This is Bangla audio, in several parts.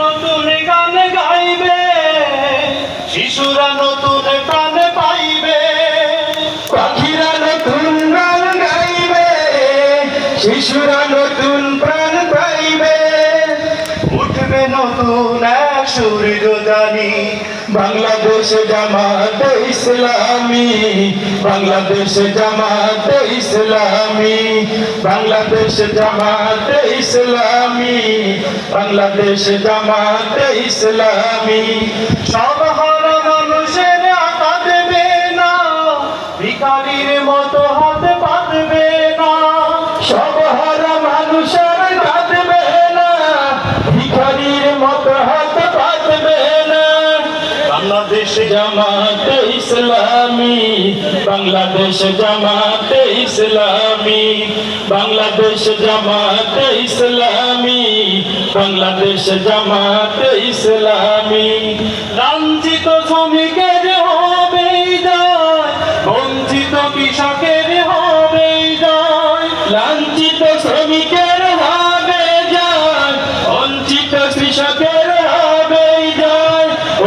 নতুন গান গাইবে, শিশুরা নতুন পাইবে। পাখিরা নতুন গান গাইবে, শিশুরা নতুন পাইবে। উঠবে নতুন বাংলাদেশ জামাত ইসলামী, বাংলাদেশ জামাত ইসলামী, বাংলাদেশ জামাত ইসলামী। বাংলাদেশ জামাত ইসলামী, সব হার মানুষের আটা দেবে না, ভিখারির মতো হাত পাতবে না। সব হারা মানুষের কাঁদবে না, ভিখারির মতো হাত পাতবে না। বাংলাদেশ জামাত ইসলামী, বাংলাদেশ জামাত ইসলামী, বাংলাদেশ জামাত ইসলামী বাংলাদেশ জামাত ইসলামী। লাঞ্ছিত শ্রমিকের হবে বঞ্চিত কৃষকের হবে জয় লাঞ্ছিত শ্রমিকের হবে বঞ্চিত কৃষকের হবে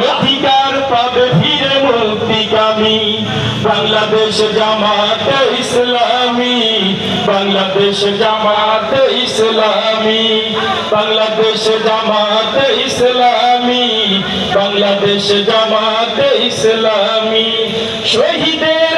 অধিকার পাবে ফিরে মুক্তিকামী, বাংলাদেশ জামাত ইসলামী। বাংলাদেশ জামাত ইসলামী বাংলাদেশ জামাত ইসলামী বাংলাদেশ জামাত ইসলামী। শহীদের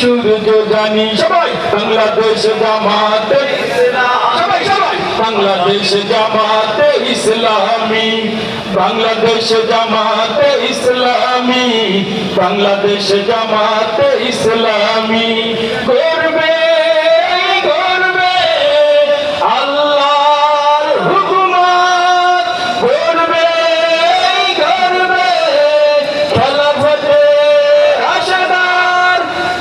সূর্য জানি সবাই। বাংলাদেশ জামাতে। সবাই সবাই। বাংলাদেশ জামাতে ইসলামী। বাংলাদেশ জামাতে ইসলামী। বাংলাদেশ জামাতে ইসলামী।